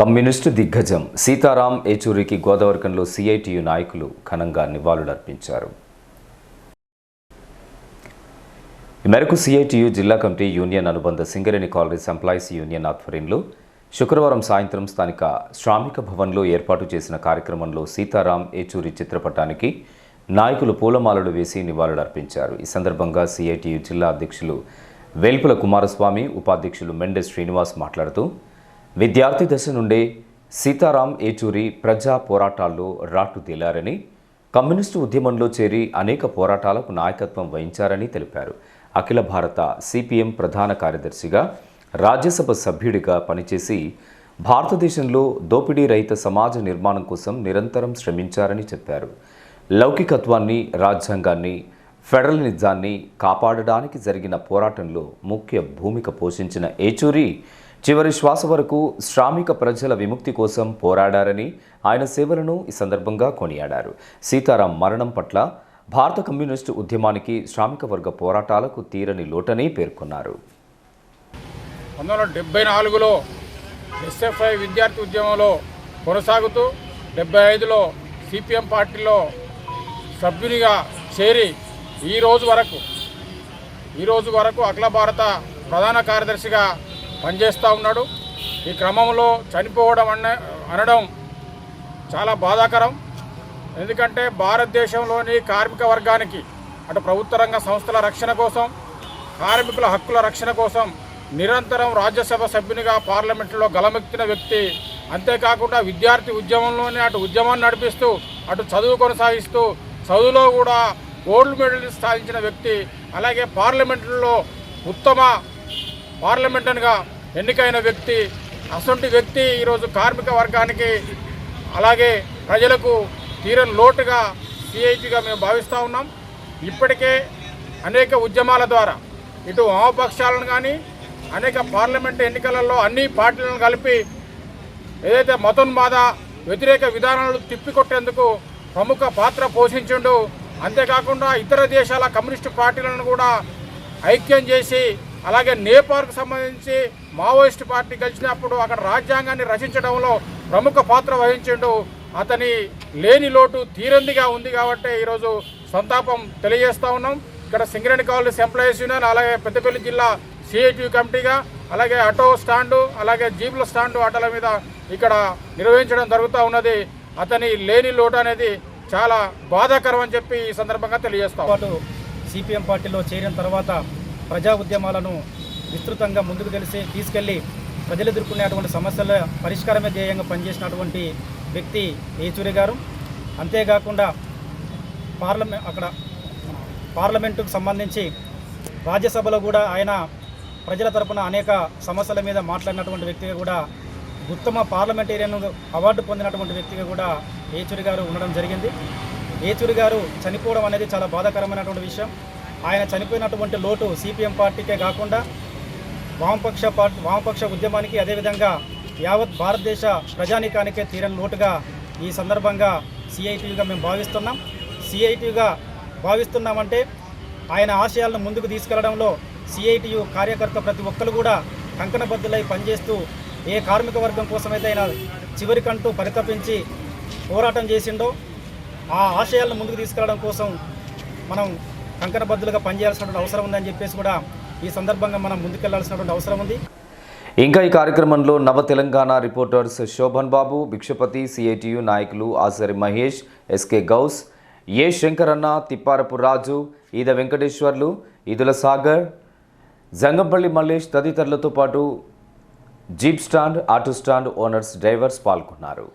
Communist దిగ్గజం Sitaram ఏచూరికి గోదావరికంలో CITU నాయకులు ఘనంగా నివాళులర్పించారు. ఈ మేరకు సిఐటియు జిల్లా కమిటీ యూనియన్ అనుబంధ సింగరేణి కాలనీస్ ఎంప్లాయీస్ యూనియన్ ఆధ్వర్యంలో శుక్రవారం సాయంత్రం స్థానిక శ్రామిక భవన్లో ఏర్పాటు చేసిన కార్యక్రమంలో సీతారాం ఏచూరి చిత్రపటానికి నాయకులు పూలమాలలు వేసి నివాళులర్పించారు. ఈ సందర్భంగా సిఐటియు జిల్లా అధ్యక్షులు వేల్పుల కుమారస్వామి ఉపాధ్యక్షులు మెండెస్ శ్రీనివాస్ మాట్లాడుతూ విద్యార్థి దశ నుండే సీతారాం ఏచూరి ప్రజా పోరాటాల్లో రాటుదేలారని కమ్యూనిస్టు ఉద్యమంలో చేరి అనేక పోరాటాలకు నాయకత్వం వహించారని తెలిపారు. అఖిల భారత సిపిఎం ప్రధాన కార్యదర్శిగా రాజ్యసభ సభ్యుడిగా పనిచేసి భారతదేశంలో దోపిడీ రహిత సమాజ నిర్మాణం కోసం నిరంతరం శ్రమించారని చెప్పారు. లౌకికత్వాన్ని రాజ్యాంగాన్ని ఫెడరలిజాన్ని కాపాడడానికి జరిగిన పోరాటంలో ముఖ్య భూమిక పోషించిన ఏచూరి చివరి శ్వాస వరకు శ్రామిక ప్రజల విముక్తి కోసం పోరాడారని ఆయన సేవలను ఈ సందర్భంగా కొనియాడారు. సీతారాం మరణం పట్ల భారత కమ్యూనిస్టు ఉద్యమానికి శ్రామిక వర్గ పోరాటాలకు తీరని లోటని పేర్కొన్నారు. పంతొమ్మిది వందల డెబ్బై నాలుగులో ఎస్ఎఫ్ఐ విద్యార్థి ఉద్యమంలో కొనసాగుతూ డెబ్బై ఐదులో సిపిఎం పార్టీలో సభ్యునిగా చేరి ఈరోజు వరకు ఈరోజు వరకు అఖిల భారత ప్రధాన కార్యదర్శిగా పనిచేస్తూ ఉన్నాడు. ఈ క్రమంలో చనిపోవడం అన్న అనడం చాలా బాధాకరం. ఎందుకంటే భారతదేశంలోని కార్మిక వర్గానికి అటు ప్రభుత్వ రంగ సంస్థల రక్షణ కోసం కార్మికుల హక్కుల రక్షణ కోసం నిరంతరం రాజ్యసభ సభ్యునిగా పార్లమెంటులో గలమెక్కిన వ్యక్తి అంతేకాకుండా విద్యార్థి ఉద్యమంలోనే అటు ఉద్యమాన్ని నడిపిస్తూ అటు చదువు కొనసాగిస్తూ చదువులో కూడా గోల్డ్ మెడల్ సాధించిన వ్యక్తి అలాగే పార్లమెంటులో ఉత్తమ పార్లమెంటరీగా ఎన్నికైన వ్యక్తి అసొంటి వ్యక్తి ఈరోజు కార్మిక వర్గానికి అలాగే ప్రజలకు తీరని లోటుగా సిఐటిగా మేము భావిస్తూ ఉన్నాం. ఇప్పటికే అనేక ఉద్యమాల ద్వారా ఇటు వామపక్షాలను కానీ అనేక పార్లమెంట్ ఎన్నికలలో అన్ని పార్టీలను కలిపి ఏదైతే మతోన్మాద వ్యతిరేక విధానాలు తిప్పికొట్టేందుకు ప్రముఖ పాత్ర పోషించిండు అంతేకాకుండా ఇతర దేశాల కమ్యూనిస్టు పార్టీలను కూడా ఐక్యం చేసి అలాగే నేపాల్కు సంబంధించి మావోయిస్ట్ పార్టీ గెలిచినప్పుడు అక్కడ రాజ్యాంగాన్ని రచించడంలో ప్రముఖ పాత్ర వహించిండు. అతని లేని లోటు తీరందిగా ఉంది కాబట్టి ఈరోజు సంతాపం తెలియజేస్తా ఉన్నాం. ఇక్కడ సింగరేణి కాలనీస్ ఎంప్లాయీస్ యూనియన్ అలాగే పెద్దపల్లి జిల్లా సిఐటి కమిటీగా అలాగే ఆటో స్టాండు అలాగే జీపుల స్టాండు ఆటోల మీద ఇక్కడ నిర్వహించడం జరుగుతూ ఉన్నది. అతని లేని లోటు అనేది చాలా బాధాకరం అని చెప్పి ఈ సందర్భంగా తెలియజేస్తాం పాటు సిపిఎం పార్టీలో చేరిన తర్వాత ప్రజా ఉద్యమాలను విస్తృతంగా ముందుకు తెలిసి తీసుకెళ్ళి ప్రజలు ఎదుర్కొనేటువంటి సమస్యల పరిష్కారమే ధ్యేయంగా పనిచేసినటువంటి వ్యక్తి ఏచూరి గారు. అంతేకాకుండా పార్లమెంట్ అక్కడ పార్లమెంటుకు సంబంధించి రాజ్యసభలో కూడా ఆయన ప్రజల తరపున అనేక సమస్యల మీద మాట్లాడినటువంటి వ్యక్తిగా కూడా ఉత్తమ పార్లమెంటేరియన్ అవార్డు పొందినటువంటి వ్యక్తిగా కూడా ఏచూరి గారు ఉండడం జరిగింది. ఏచూరి గారు చనిపోవడం అనేది చాలా బాధాకరమైనటువంటి విషయం. ఆయన చనిపోయినటువంటి లోటు సిపిఎం పార్టీకే కాకుండా వామపక్ష పార్టీ వామపక్ష ఉద్యమానికి అదేవిధంగా యావత్ భారతదేశ ప్రజానీకానికే తీరని లోటుగా ఈ సందర్భంగా సిఐటియుగా మేము భావిస్తున్నాం. సిఐటియుగా భావిస్తున్నామంటే ఆయన ఆశయాలను ముందుకు తీసుకెళ్ళడంలో సిఐటియు కార్యకర్త ప్రతి ఒక్కరు కూడా కంకణబద్దులై పనిచేస్తూ ఏ కార్మిక వర్గం కోసమైతే ఆయన చివరికంటూ పరితపించి పోరాటం చేసిండో ఆ ఆశయాలను ముందుకు తీసుకెళ్ళడం కోసం మనం కంకణబద్దులుగా పనిచేయాల్సినటువంటి అవసరం ఉందని చెప్పేసి కూడా ఈ సందర్భంగా మనం ముందుకెళ్ళాల్సినటువంటి అవసరం ఉంది. ఇంకా ఈ కార్యక్రమంలో నవ తెలంగాణ రిపోర్టర్స్ శోభన్ బాబు భిక్షపతి సిఐటియు నాయకులు ఆసరి మహేష్ ఎస్కే గౌస్ ఏ శంకరన్న తిప్పారపు రాజు ఈద వెంకటేశ్వర్లు ఈదుల సాగర్ జంగంపల్లి మల్లేష్ తదితరులతో పాటు jeep stand auto stand owners drivers పాల్గొన్నారు.